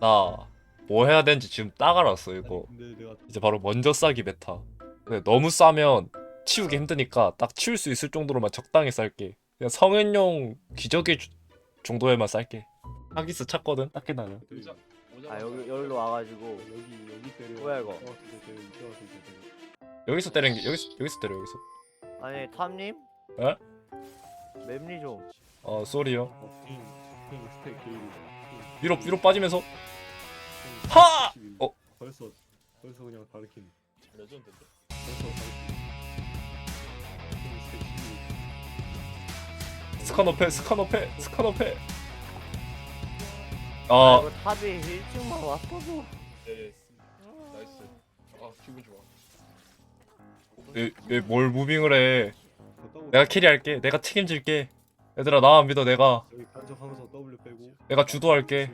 나 뭐 해야 되는지 지금 딱 알았어 이거. 근데 내가 이제 바로 먼저 싸기 메타. 근데 너무 싸면 치우기 힘드니까 딱 치울 수 있을 정도로만 적당히 쌀게. 그냥 성인용 기저귀 주- 정도에만 쌀게. 하기스 찾거든 딱히 나는. 오자 오자 아 여기 여기로 와가지고. 여기 여기 때려. 뭐야, 이거? 어, 이제 때려 이제 와서 이제 때려 여기서 때리는 게 여기서 여기서 때려 여기서. 아니 탐님? 에? 맵리 좀. 어 쏘리요. 어, 핑, 핑 스택 게이드 위로 위로 빠지면서 하! 어. 벌써 벌써 그냥 다르킨 레전드인데. 벌써 16 스카노페 스카노페 스카노페 아아 이거 탑이 1층만 왔어도 네. 나이스. 아 기분 좋아. 얘뭘 무빙을 해 내가 캐리할게 내가 책임질게 얘들아 나만 믿어 내가 여기 간접하면서 내가 주도할게.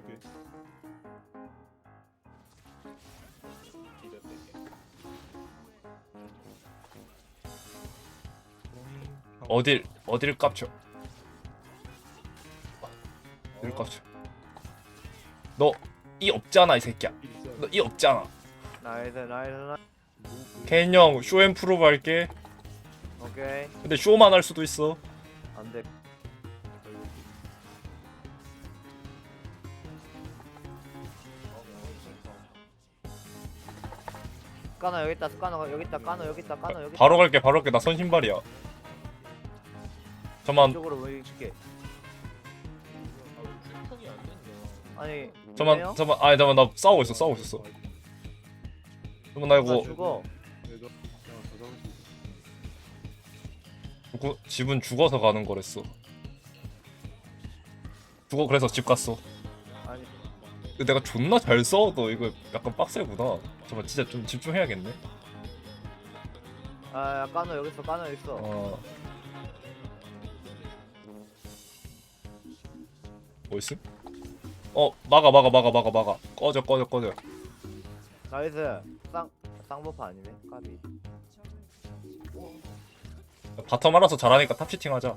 어딜 어딜 깝쳐? 어딜 깝쳐? 너 이 없잖아 이 새끼야. 너 이 없잖아. 나이스 나이스 나이스 켄형 쇼앤프로브 할게. 오케이. 근데 쇼만 할 수도 있어. 안돼 까나 여기 있다 까나 여기 있다 까나 여기 있다 까나 여기 바로 갈게 바로 갈게. 나 선 신발이야. 잠만. 이쪽으로 아 쿨턴이 안 된다. 아니 잠만 아니 잠만 나 싸우고 있어 싸우고 있었어. 잠만 나 나 이거 죽어 내가 수 있어 집은 죽어서 가는 거랬어. 죽어 그래서 집 갔어 근데 내가 존나 잘 싸워도 이거 약간 빡세구나. 잠깐 진짜 좀 집중해야겠네. 아 까나 여기 있어 여기 있어. 어. 뭐 있음? 어 막아 막아 막아 막아 막아. 꺼져 꺼져 꺼져. 나이스. 쌍 쌍버프 아니네 까비. 바텀 알아서 잘하니까 탑시팅 하자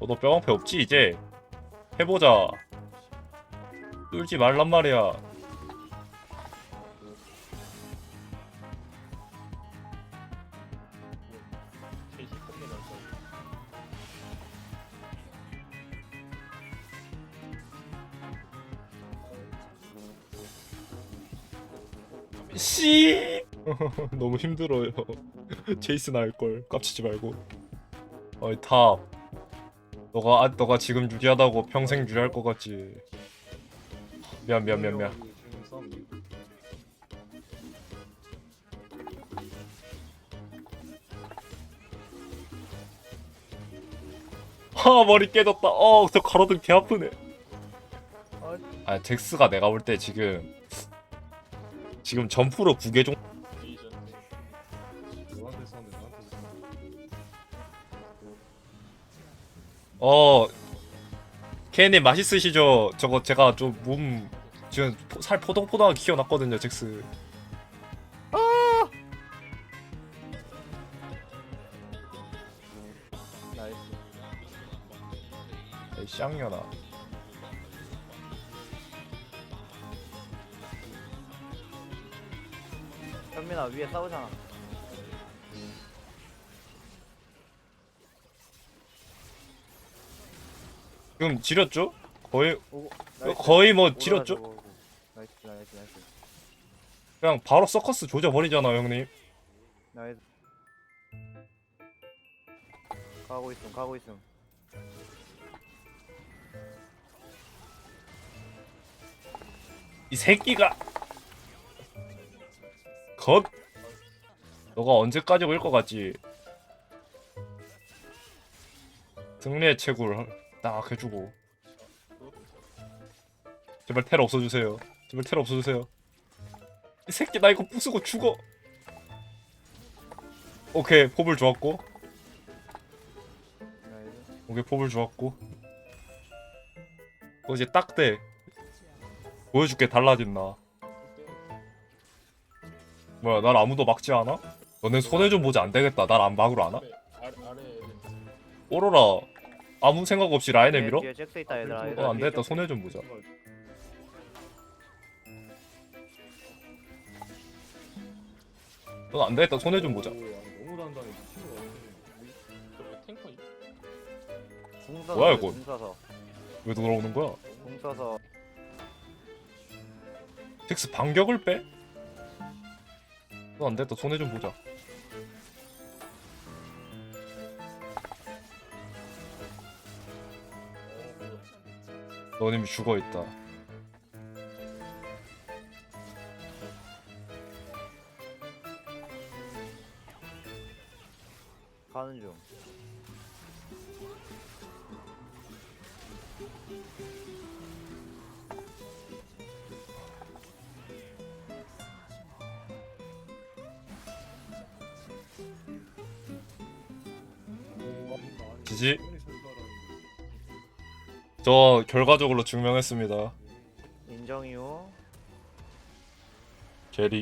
어, 너 뼈방패 없지 이제? 해보자. 뚫지 말란 말이야. 씨! 너무 힘들어요. 제이슨 할걸. 깝치지 말고. 어이 탑 너가 아, 너가 지금 유리하다고 평생 유리할 것 같지. 미안 미안 미안 미안. 하 머리 깨졌다. 어저 가로등 개 아프네. 어. 아 잭스가 내가 볼 때 지금 지금 점프로 9개 종 어 케이님 맛있으시죠? 저거 제가 좀 몸 지금 포- 살 포동포동하게 키워놨거든요 잭스. 나이스 에이 쌍년아 현민아 위에 싸우잖아 지금 지렸죠? 거의 오고 나이스. 거의 뭐 지렸죠? 오고. 나이스 나이스 나이스 그냥 바로 서커스 조져 버리잖아 형님 나이스 가고 있음 가고 있음 이 새끼가 겉 너가 언제까지 올 것 같지 승리의 채굴 딱 해주고 제발 텔 없어주세요. 제발 텔 없어주세요. 이 새끼 나 이거 부수고 죽어. 오케이 포불 좋았고. 오케이 포불 좋았고. 어 이제 딱대 보여줄게 달라진 나. 뭐야 날 아무도 막지 않아? 너네 손해 좀 보지 안 되겠다. 날 안 막으러 애들. 오로라 아무 생각 없이 라인을 뒤에- 밀어? 뒤에 잭스 있다 얘들아 어, 얘들아 어, 안 되겠다. 손해 좀 보자. 넌 안 되겠다. 손해 좀 보자. 오, 야, 너무 단단해 미친 거 같아 저왜 탱커 궁 써서 뭐야, 이거? 궁 써서 왜 돌아오는 거야? 궁 써서 잭스 반격을 빼? 넌 안 되겠다. 손해 좀 보자. 넌 이미 죽어 있다. 가는 중 지지. 저 결과적으로 증명했습니다. 인정이요 제리.